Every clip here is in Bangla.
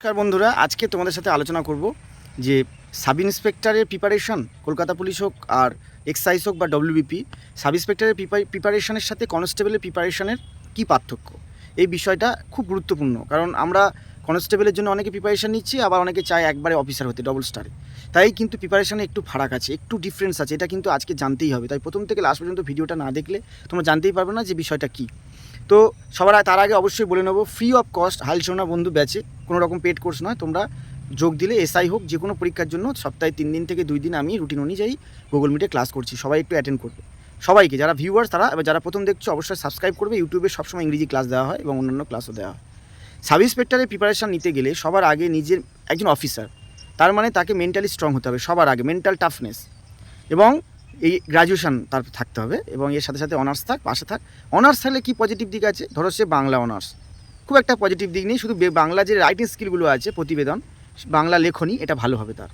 নমস্কার বন্ধুরা, আজকে তোমাদের সাথে আলোচনা করব যে সাব ইন্সপেক্টরের প্রিপারেশন কলকাতা পুলিশ হোক আর এক্সাইজ হোক বা ডব্লিউবিপি সাব ইন্সপেক্টরের প্রিপারেশনের সাথে কনস্টেবলের প্রিপারেশনের কী পার্থক্য? এই বিষয়টা খুব গুরুত্বপূর্ণ, কারণ আমরা কনস্টেবলের জন্য অনেকে প্রিপারেশান নিচ্ছি, আবার অনেকে চায় একবারে অফিসার হতে ডবল স্টারে তাই কিন্তু প্রিপারেশানে একটু ফারাক আছে, একটু ডিফারেন্স আছে, এটা কিন্তু আজকে জানতেই হবে। তাই প্রথম থেকে লাস্ট পর্যন্ত ভিডিওটা না দেখলে তোমরা জানতেই পারবে না যে বিষয়টা কী। তো সবার তার আগে অবশ্যই বলে নেব ফ্রি অফ কস্ট হালসোনা বন্ধু ব্যাচে কোনো রকম পেড কোর্স নয়, তোমরা যোগ দিলে এসআই হোক, যে কোনো পরীক্ষার জন্য সপ্তাহে তিন দিন থেকে দুই দিন আমি রুটিন অনুযায়ী গুগল মিটে ক্লাস করছি, সবাই একটু অ্যাটেন্ড করবে। সবাইকে, যারা ভিউয়ার্স তারা এবার যারা প্রথম দেখছ, অবশ্যই সাবস্ক্রাইব করবে ইউটিউবে সবসময় ইংরেজি ক্লাস দেওয়া হয় এবং অন্যান্য ক্লাসও দেওয়া হয়। সাব ইন্সপেক্টরের প্রিপারেশান নিতে গেলে সবার আগে নিজের একজন অফিসার তার মানে তাকে মেন্টালি স্ট্রং হতে হবে, সবার আগে মেন্টাল টাফনেস এবং এই গ্র্যাজুয়েশন তার থাকতে হবে এবং এর সাথে সাথে অনার্স থাক, পাশে থাক। অনার্স থাকলে কী পজিটিভ দিক আছে? ধরো সে বাংলা অনার্স খুব একটা পজিটিভ দিক নেই, শুধু বাংলা যে রাইটিং স্কিলগুলো আছে, প্রতিবেদন, বাংলা লেখনী, এটা ভালো হবে তার।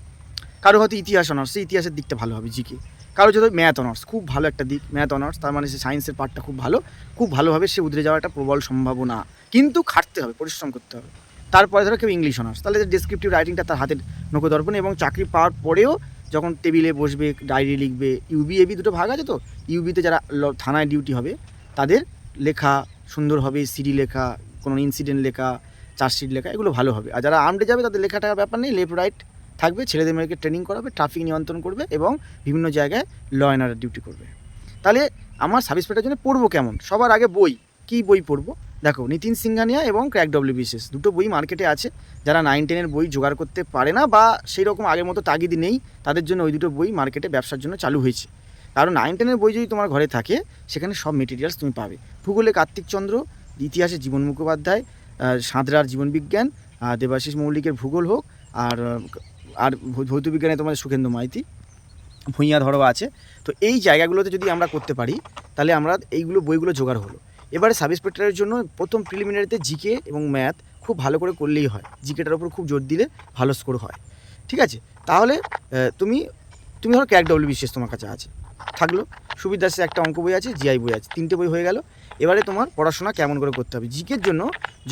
কারও হয়তো ইতিহাস অনার্স সে ইতিহাসের দিকটা ভালো হবে, জিকে। কারও যদি ম্যাথ অনার্স খুব ভালো একটা দিক ম্যাথ অনার্স তার মানে সে সায়েন্সের পার্টটা খুব ভালো। খুব ভালোভাবে সে উদরে যাওয়ার একটা প্রবল সম্ভাবনা। কিন্তু খাটতে হবে, পরিশ্রম করতে হবে। তারপরে ধরো কেউ ইংলিশ অনার্স তাহলে ডেসক্রিপটিভ রাইটিংটা তার হাতের নৌকদর্পণে এবং চাকরি পাওয়ার পরেও যখন টেবিলে বসবে, ডায়েরি লিখবে ইউবি এবি দুটো ভাগ আছে তো? ইউবিতে যারা থানায় ডিউটি হবে, তাদের লেখা সুন্দর হবে সিডি লেখা, কোনো ইনসিডেন্ট লেখা চার্জশিট লেখা, এগুলো ভালো হবে। আর যারা আর্মডে যাবে, তাদের লেখাটা ব্যাপার নেই লেফট রাইট থাকবে, ছেলেদের মেয়েকে ট্রেনিং করাবে ট্রাফিক নিয়ন্ত্রণ করবে এবং বিভিন্ন জায়গায় ল অ্যান্ড ডিউটি করবে। তাহলে আমার সার্ভিস পেটার জন্য পড়ব কেমন? সবার আগে বই, কী বই পড়ব? দেখো, নিতিন সিংহানিয়া এবং ক্র্যাক ডব্লিউ বিশেষ দুটো বই মার্কেটে আছে। যারা নাইন টেনের বই জোগাড় করতে পারে না বা সেই রকম আগের মতো তাগিদ নেই, তাদের জন্য ওই দুটো বই মার্কেটে ব্যবসার জন্য চালু হয়েছে। কারণ নাইন টেনের বই যদি তোমার ঘরে থাকে, সেখানে সব মেটেরিয়ালস তুমি পাবে। ভূগোলে কার্তিক চন্দ্র, ইতিহাসে জীবন মুখোপাধ্যায় সাঁতরার জীবনবিজ্ঞান দেবাশিস মৌলিকের ভূগোল হোক, আর আর ভৌতবিজ্ঞানে তোমাদের সুখেন্দু মাইতি, ভূঁইয়া ধরো আছে। তো এই জায়গাগুলোতে যদি আমরা করতে পারি, তাহলে আমরা এইগুলো বইগুলো জোগাড় হলো। এবারে সাব ইন্সপেক্টরের জন্য প্রথম প্রিলিমিনারিতে জিকে এবং ম্যাথ খুব ভালো করে করলেই হয়। জিকেটার উপর খুব জোর দিলে ভালো স্কোর হয়। ঠিক আছে? তাহলে তুমি তুমি ধরো ক্যাক ডব্লিউ বিশেষ তোমার কাছে আছে। থাকল। সুবিধাসে একটা অঙ্ক বই আছে জিআই বই আছে, তিনটে বই হয়ে গেল। এবারে তোমার পড়াশোনা কেমন করে করতে হবে? জিকের জন্য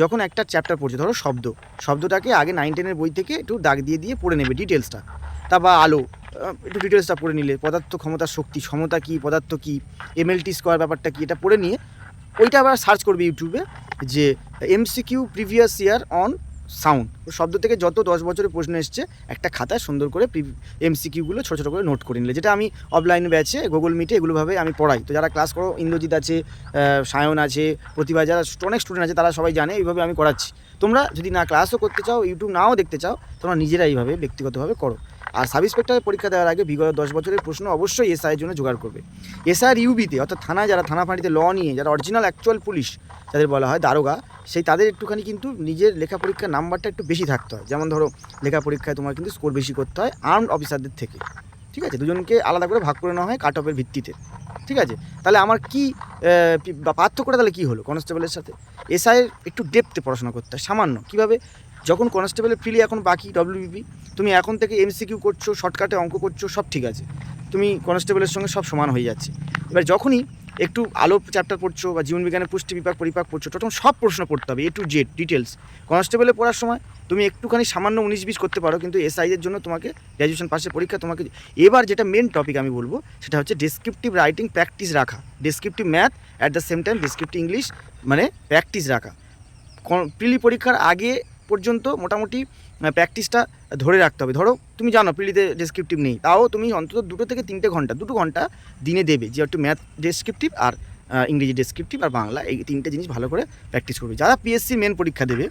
যখন একটা চ্যাপ্টার পড়ছে, ধরো শব্দ, শব্দটাকে আগে নাইন টেনের বই থেকে একটু দাগ দিয়ে দিয়ে পড়ে নেবে ডিটেলসটা তা বা আলো একটু ডিটেলসটা পড়ে নিলে পদার্থ ক্ষমতা শক্তি, সমতা কী, পদার্থ কী এমএলটি স্কোয়ার ব্যাপারটা কী, এটা পড়ে নিয়ে ওইটা আবার সার্চ করবে ইউটিউবে যে MCQ previous year on sound শব্দ থেকে যত দশ বছরের প্রশ্ন এসছে, একটা খাতায় সুন্দর করে এমসিকিউগুলো ছোটো ছোটো করে নোট করে নিলে। যেটা আমি অফলাইন ব্যাচে গুগল মিটে এগুলোভাবে আমি পড়াই। তো যারা ক্লাস করো, ইন্দ্রজিৎ আছে সায়ন আছে, প্রতিভা যারা অনেক স্টুডেন্ট আছে, তারা সবাই জানে, এইভাবে আমি করাচ্ছি। তোমরা যদি না ক্লাসও করতে চাও ইউটিউব নাও দেখতে চাও, তোমরা নিজেরা এইভাবে ব্যক্তিগতভাবে করো। আর সাব ইন্সপেক্টরের পরীক্ষা দেওয়ার আগে বিগত দশ বছরের প্রশ্ন অবশ্যই এসআইয়ের জন্য জোগাড় করবে। এসআর ইউবিতে, অর্থাৎ থানায় যারা থানা ফাঁড়িতে ল নিয়ে, যারা অরিজিনাল অ্যাকচুয়াল পুলিশ, যাদের বলা হয় দারোগা, সেই তাদের একটুখানি কিন্তু নিজের লেখা পরীক্ষার নাম্বারটা একটু বেশি থাকতে হয়। যেমন ধরো, লেখা পরীক্ষায় তোমার কিন্তু স্কোর বেশি করতে হয় আর্মড অফিসারদের থেকে। ঠিক আছে? দুজনকে আলাদা করে ভাগ করে নেওয়া হয় কাট অফের ভিত্তিতে। ঠিক আছে? তাহলে আমার কি পার্থক্যটা তাহলে কী হলো কনস্টেবলের সাথে? এসআইয়ের একটু ডেপথে পড়াশোনা করতে হয়, সামান্য। কীভাবে? যখন কনস্টেবলের ফ্রিলি এখন বাকি ডব্লিউবিপি তুমি এখন থেকে এমসিকিউ করছ শর্টকাটে অঙ্ক করছ, সব ঠিক আছে। তুমি কনস্টেবলের সঙ্গে সব সমান হয়ে যাচ্ছে। এবার যখনই একটু আলো চ্যাপ্টার পড়ছো বা জীবনবিজ্ঞানের পুষ্টি বিভাগ পরিপাক পড়ছো, তখন সব প্রশ্ন পড়তে হবে এ টু জেড ডিটেলস কনস্টেবলে পড়ার সময় তুমি একটুখানি সামান্য উনিশ বিশ করতে পারো, কিন্তু এসআইয়ের জন্য তোমাকে গ্র্যাজুয়েশন পাশের পরীক্ষা তোমাকে এবার যেটা মেন টপিক আমি বলব, সেটা হচ্ছে ডেসক্রিপটিভ রাইটিং প্র্যাকটিস রাখা। Descriptive math at the same time descriptive English মানে প্র্যাকটিস রাখা। প্রিলি পরীক্ষার আগে পর্যন্ত মোটামুটি প্র্যাকটিসটা ধরে রাখতে হবে। ধরো, তুমি জানো, প্রিলিতে ডেসক্রিপটিভ নেই। তাও তুমি অন্তত দুটো থেকে তিনটে ঘণ্টা, দুটো ঘণ্টা দিনে দেবে যে একটু ম্যাথ ডেসক্রিপটিভ আর ইংরেজি ডেসক্রিপটিভ আর বাংলা, এই তিনটে জিনিস ভালো করে প্র্যাকটিস করবে। যারা পিএসসি মেন পরীক্ষা দেবে,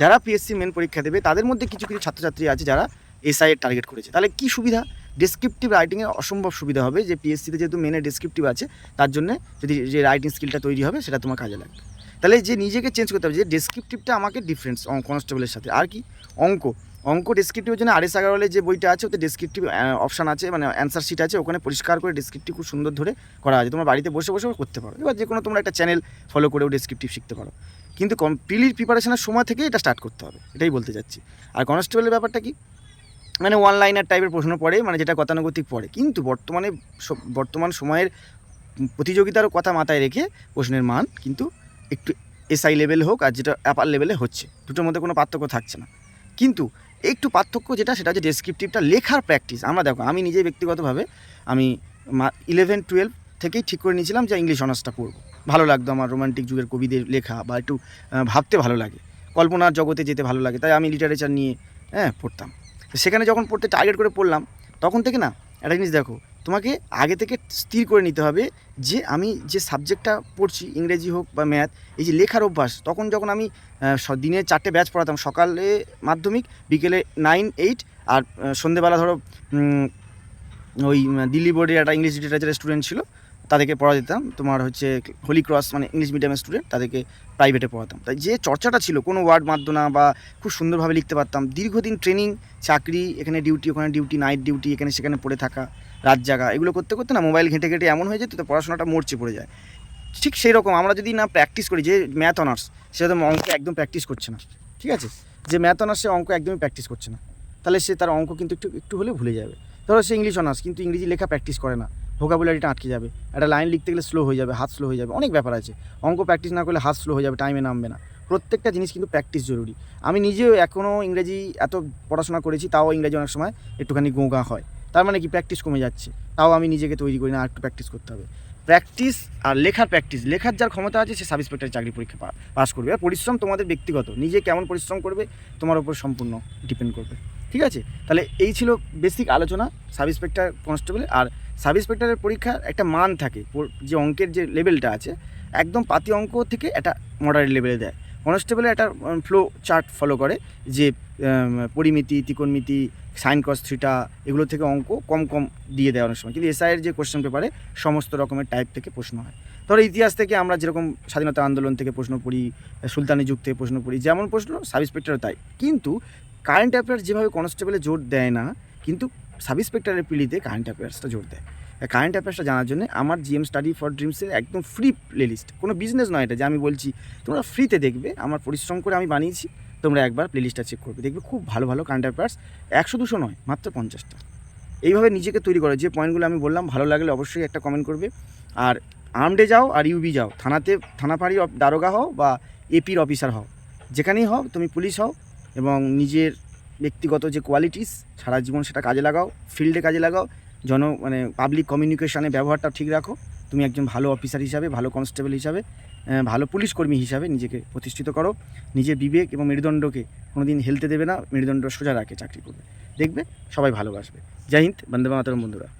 যারা পিএসসি মেন পরীক্ষা দেবে, তাদের মধ্যে কিছু কিছু ছাত্রছাত্রী আছে যারা এসআই এর টার্গেট করেছে। তাহলে কি সুবিধা? ডেসক্রিপটিভ রাইটিংয়ে অসম্ভব সুবিধা হবে যে পিএসসিতে যেহেতু মেনে ডেসক্রিপটিভ আছে, তার জন্য যদি যে রাইটিং স্কিলটা তৈরি হবে, সেটা তোমার কাজে লাগবে। তাহলে যে নিজেকে চেঞ্জ করতে হবে, যে ডেসক্রিপটিভটা আমাকে ডিফারেন্স কনস্টেবলের সাথে। আর কি? অঙ্ক। অঙ্ক ডেসক্রিপটিভের জন্য আর এস আগারওয়ালের যে বইটা আছে, ওতে ডেসক্রিপটিভ অপশান আছে মানে অ্যান্সার শিট আছে, ওখানে পরিষ্কার করে ডেসক্রিপটিভ খুব সুন্দর ধরে করা আছে। তোমার বাড়িতে বসে বসেও করতে পারো। এবার যে কোনো তোমরা একটা চ্যানেল ফলো করেও ডেসক্রিপটিভ শিখতে পারো। কিন্তু কম পিলির প্রিপারেশনের সময় থেকে এটা স্টার্ট করতে হবে। এটাই বলতে যাচ্ছি আর কনস্টেবলের ব্যাপারটা কি? মানে ওয়ান লাইনার টাইপের প্রশ্ন পড়ে মানে যেটা গতানুগতিক পড়ে। কিন্তু বর্তমানে বর্তমান সময়ের প্রতিযোগিতার কথা মাথায় রেখে প্রশ্নের মান কিন্তু একটু এসআই লেভেল হোক আর যেটা অ্যাপার লেভেলে হচ্ছে, দুটোর মধ্যে কোনো পার্থক্য থাকছে না। কিন্তু একটু পার্থক্য যেটা, সেটা হচ্ছে ডেসক্রিপটিভটা লেখার প্র্যাকটিস আমরা দেখো, আমি নিজে ব্যক্তিগতভাবে আমি ইলেভেন টুয়েলভ থেকেই ঠিক করে নিয়েছিলাম যে ইংলিশ অনার্সটা পড়ব। ভালো লাগতো আমার রোমান্টিক যুগের কবিদের লেখা বা একটু ভাবতে ভালো লাগে। কল্পনার জগতে যেতে ভালো লাগে, তাই আমি লিটারেচার নিয়ে হ্যাঁ পড়তাম। সেখানে যখন পড়তে টার্গেট করে পড়লাম, তখন থেকে না, একটা জিনিস দেখো তোমাকে আগে থেকে স্থির করে নিতে হবে যে আমি যে সাবজেক্টটা পড়ছি, ইংরেজি হোক বা ম্যাথ, এই যে লেখার অভ্যাস, তখন যখন আমি দিনে চারটে ব্যাচ পড়াতাম, সকালে মাধ্যমিক, বিকেলে নাইন এইট আর সন্ধেবেলা ধরো ওই দিল্লি বোর্ডের একটা ইংলিশ লিটারেচারের স্টুডেন্ট ছিল, তাদেরকে পড়া দিতাম। তোমার হচ্ছে হোলি ক্রস মানে ইংলিশ মিডিয়ামের স্টুডেন্ট, তাদেরকে প্রাইভেটে পড়াতাম। তাই যে চর্চাটা ছিল, কোনো ওয়ার্ড মারতো না বা খুব সুন্দরভাবে লিখতে পারতাম। দীর্ঘদিন ট্রেনিং চাকরি, এখানে ডিউটি ওখানে ডিউটি নাইট ডিউটি এখানে সেখানে পড়ে থাকা। রাত জাগা, এগুলো করতে করতে না মোবাইল ঘেঁটে ঘেঁটে এমন হয়ে যেত তো পড়াশোনাটা মরচে পড়ে যায়। ঠিক সেই রকম আমরা যদি না প্র্যাকটিস করি, যে ম্যাথ অনার্স সে তো অঙ্ক একদম প্র্যাকটিস করছে না। ঠিক আছে? যে ম্যাথ অনার্স সে অঙ্ক একদমই প্র্যাকটিস করছে না। তাহলে সে তার অঙ্ক কিন্তু একটু একটু হলে ভুলে যাবে। ধরো সে ইংলিশ অনার্স কিন্তু ইংরেজি লেখা প্র্যাকটিস করে না। ভোকাবুলারিটা আটকে যাবে। একটা লাইন লিখতে গেলে স্লো হয়ে যাবে, হাত স্লো হয়ে যাবে, অনেক ব্যাপার আছে। অঙ্ক প্র্যাকটিস না করলে হাত স্লো হয়ে যাবে টাইমে নামবে না। প্রত্যেকটা জিনিস কিন্তু প্র্যাকটিস জরুরি। আমি নিজেও এখনও ইংরেজি এত পড়াশোনা করেছি, তাও ইংরেজি অনেক সময় একটুখানি গোঁগা হয়। তার মানে কি প্র্যাকটিস কমে যাচ্ছে। তাও আমি নিজেকে তৈরি করি না, আর একটু প্র্যাকটিস করতে হবে। প্র্যাকটিস আর লেখার প্র্যাকটিস লেখার যার ক্ষমতা আছে, সে সাব ইন্সপেক্টরের চাকরি পরীক্ষা পাস করবে। আর পরিশ্রম তোমাদের ব্যক্তিগত, নিজে কেমন পরিশ্রম করবে, তোমার উপর সম্পূর্ণ ডিপেন্ড করবে। ঠিক আছে? তাহলে এই ছিল বেসিক আলোচনা সাব ইন্সপেক্টর কনস্টেবল আর সাব ইন্সপেক্টরের পরীক্ষার একটা মান থাকে। যে অঙ্কের যে লেভেলটা আছে, একদম পাতি অঙ্ক থেকে একটা মডারেট লেভেলে দেয়। কনস্টেবলে একটা ফ্লো চার্ট ফলো করে যে পরিমিতি, ত্রিকোণমিতি, সাইন কস থ্রিটা এগুলো থেকে অঙ্ক কম কম দিয়ে দেয় অনেক সময়। কিন্তু এসআইয়ের যে কোশ্চেন পেপারে সমস্ত রকমের টাইপ থেকে প্রশ্ন হয়। ধরো ইতিহাস থেকে আমরা যেরকম স্বাধীনতা আন্দোলন থেকে প্রশ্ন পড়ি, সুলতানি যুগ থেকে প্রশ্ন পড়ি, যেমন প্রশ্ন সাব ইন্সপেক্টরও তাই। কিন্তু কারেন্ট অ্যাফেয়ার্স যেভাবে কনস্টেবলে জোর দেয় না, কিন্তু সাব ইন্সপেক্টরের পিলিতে কারেন্ট অ্যাফেয়ার্সটা জোর দেয়। কারেন্ট অ্যাফেয়ার্সটা জানার জন্য আমার জিএম স্টাডি ফর ড্রিমসের একদম ফ্রি প্লেলিস্ট কোনো বিজনেস নয় এটা যে আমি বলছি, তোমরা ফ্রিতে দেখবে, আমার পরিশ্রম করে আমি বানিয়েছি। তোমরা একবার প্লেলিস্টটা চেক করবে। দেখবে খুব ভালো ভালো কারেন্ট অ্যাফেয়ার্স একশো দুশো নয়, মাত্র পঞ্চাশটা। এইভাবে নিজেকে তৈরি করো। যে পয়েন্টগুলো আমি বললাম, ভালো লাগলে অবশ্যই একটা কমেন্ট করবে। আর আর্মডে যাও আর ইউবি যাও। থানাতে থানা ফাঁড়ি দারোগা হও বা এপির অফিসার হও। যেখানেই হও, তুমি পুলিশ হও এবং নিজের ব্যক্তিগত যে কোয়ালিটিস সারা জীবন সেটা কাজে লাগাও ফিল্ডে কাজে লাগাও, জন মানে পাবলিক কমিউনিকেশানে ব্যবহারটা ঠিক রাখো। তুমি একজন ভালো অফিসার হিসাবে, ভালো কনস্টেবল হিসাবে। ভালো পুলিশ কর্মী হিসাবে নিজেকে প্রতিষ্ঠিত করো। নিজের বিবেক এবং মেরুদণ্ডকে কোনো দিন হেলতে দেবে না, মেরুদণ্ড সোজা রাখে, চাকরি করবে। দেখবে সবাই ভালোবাসবে। জয় হিন্দ, বন্দে মাতরম বন্ধুরা।